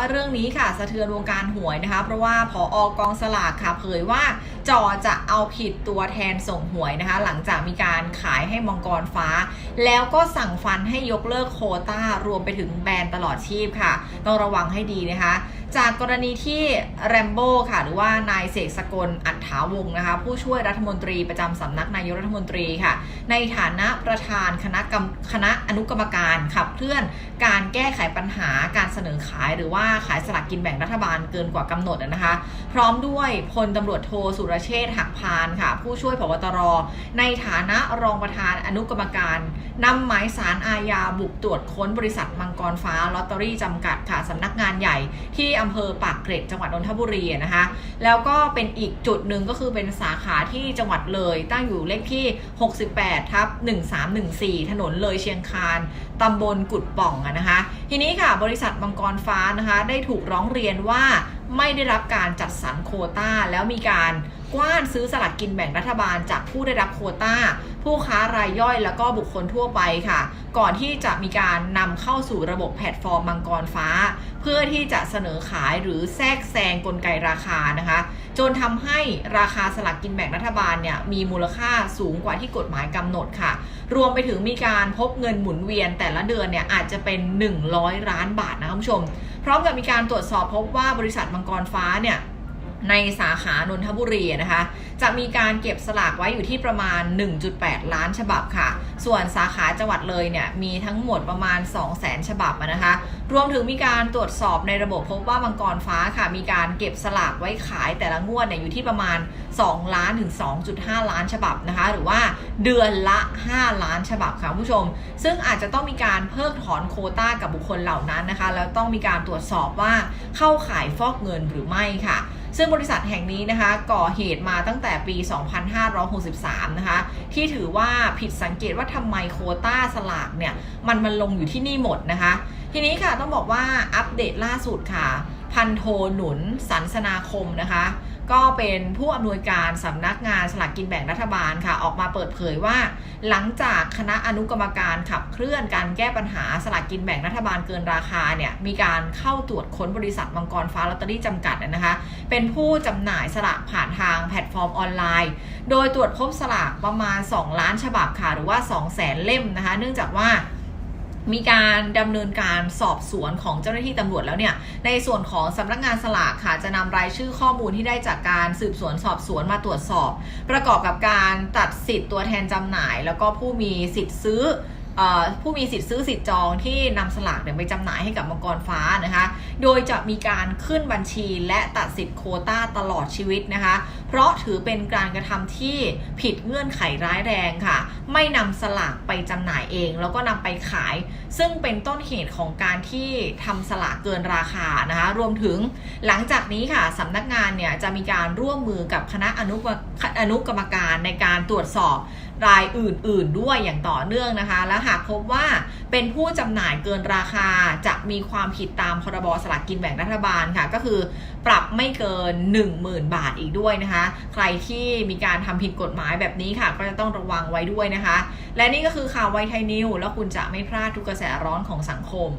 ว่าเรื่องนี้ค่ะสะเทือนวงการหวยนะคะ เพราะว่าผออกองสลากค่ะเผยว่าจอจะเอาผิดตัวแทนส่งหวยนะคะ หลังจากมีการขายให้มังกรฟ้า แล้วก็สั่งฟันให้ยกเลิกโควต้ารวมไปถึงแบนตลอดชีพค่ะ ต้องระวังให้ดีนะคะ จากกรณีที่แรมโบ้ค่ะ หรือว่านายเสกสกลอัฏฐาวงนะคะ ผู้ช่วยรัฐมนตรีประจำสำนักนายกรัฐมนตรีค่ะ ในฐานะประธานคณะกรรมคณะอนุกรรมการขับเคลื่อนการแก้ไขปัญหาการเสนอขายหรือว่าขายสลากกินแบ่งรัฐบาลเกินกว่ากำหนดนะคะ พร้อมด้วยพลตำรวจโทสุรเชษฐ์หักพานค่ะ ผู้ช่วยผบตร ในฐานะรองประธานอนุกรรมการนำหมายสารอาญาบุกตรวจค้นบริษัทมังกรฟ้าลอตเตอรี่จำกัดค่ะสำนักงานใหญ่ที่อำเภอปากเกร็ดจังหวัดนนทบุรีนะคะ แล้วก็เป็นอีกจุดหนึ่งก็คือเป็นสาขาที่จังหวัดเลย ตั้งอยู่เลขที่ 68ทับ1314 ถนนเลยเชียงคานตำบลกุดป่องอะนะคะ ทีนี้ค่ะบริษัทมังกรฟ้านะคะ ได้ถูกร้องเรียนว่าไม่ได้รับการจัดสรรโคต้า แล้วมีการกว้านซื้อสลากกินแบ่งรัฐบาลจากผู้ได้รับโควต้า ผู้ค้ารายย่อยแล้วก็บุคคลทั่วไปค่ะ ก่อนที่จะมีการนำเข้าสู่ระบบแพลตฟอร์มมังกรฟ้า เพื่อที่จะเสนอขายหรือแทรกแซงกลไกราคานะคะ จนทำให้ราคาสลากกินแบ่งรัฐบาลเนี่ยมีมูลค่าสูงกว่าที่กฎหมายกำหนดค่ะ รวมไปถึงมีการพบเงินหมุนเวียนแต่ละเดือนเนี่ยอาจจะเป็น 100ล้านบาทนะคุณผู้ชม พร้อมกับมีการตรวจสอบพบว่าบริษัทมังกรฟ้าเนี่ย ในสาขานนทบุรีนะคะ จะมีการเก็บสลากไว้อยู่ที่ประมาณ 1.8 ล้านฉบับค่ะ ส่วนสาขาจังหวัดเลยเนี่ยมีทั้งหมดประมาณ 200,000 ฉบับนะคะ รวมถึงมีการตรวจสอบในระบบพบว่ามังกรฟ้าค่ะ มีการเก็บสลากไว้ขายแต่ละงวดเนี่ยอยู่ที่ประมาณ 2 ล้านถึง 2.5 ล้านฉบับนะคะ หรือว่าเดือนละ 5 ล้านฉบับค่ะผู้ชม ซึ่งอาจจะต้องมีการเพิกถอนโคต้ากับบุคคลเหล่านั้นนะคะ แล้วต้องมีการตรวจสอบว่าเข้าขายฟอกเงินหรือไม่ค่ะ ซึ่งบริษัทแห่งนี้นะคะก่อเหตุมาตั้งแต่ปี 2563 นะคะ ที่ถือว่าผิดสังเกตว่าทำไมโคต้าสลากเนี่ย มันมันลงอยู่ที่นี่หมดนะคะ ทีนี้ค่ะต้องบอกว่าอัปเดตล่าสุดค่ะ พันโทหนุนสันสนาคมนะคะ ก็เป็นผู้อำนวยการสำนักงานสลากกินแบ่งรัฐบาลค่ะ ออกมาเปิดเผยว่า หลังจากคณะอนุกรรมการขับเคลื่อนการแก้ปัญหาสลากกินแบ่งรัฐบาลเกินราคาเนี่ยมีการเข้าตรวจค้นบริษัทมังกรฟ้าลอตเตอรี่จำกัดนะคะ เป็นผู้จำหน่ายสลากผ่านทางแพลตฟอร์มออนไลน์ โดยตรวจพบสลากประมาณ 2 ล้านฉบับค่ะหรือว่า 2 0 0แสนเล่มนะคะ เนื่องจากว่า มีการดำเนินการสอบสวนของเจ้าหน้าที่ตำรวจแล้วเนี่ย ในส่วนของสำนักงานสลากค่ะ จะนำรายชื่อข้อมูลที่ได้จากการสืบสวนสอบสวนมาตรวจสอบ ประกอบกับการตัดสิทธิ์ตัวแทนจำหน่าย แล้วก็ผู้มีสิทธิ์ซื้อ ผู้มีสิทธิ์ซื้อสิทธิ์จองที่นำสลากเนี่ยไปจำหน่ายให้กับมังกรฟ้านะคะ โดยจะมีการขึ้นบัญชีและตัดสิทธิ์โคต้าตลอดชีวิตนะคะ เพราะถือเป็นการกระทำที่ผิดเงื่อนไขร้ายแรงค่ะ ไม่นำสลากไปจำหน่ายเอง แล้วก็นำไปขาย ซึ่งเป็นต้นเหตุของการที่ทำสลากเกินราคานะคะ รวมถึงหลังจากนี้ค่ะสำนักงานเนี่ยจะมีการร่วมมือกับคณะอนุอนุกรรมการในการตรวจสอบ รายอื่นๆด้วยอย่างต่อเนื่องนะคะ และหากพบว่าเป็นผู้จำหน่ายเกินราคาจะมีความผิดตามพรบสลากกินแบ่งรัฐบาลค่ะ ก็คือปรับไม่เกิน 10,000 บาทอีกด้วยนะคะ ใครที่มีการทำผิดกฎหมายแบบนี้ค่ะ ก็จะต้องระวังไว้ด้วยนะคะ และนี่ก็คือข่าวไวไทยนิวแล้วคุณจะไม่พลาดทุกกระแสร้อนของสังคม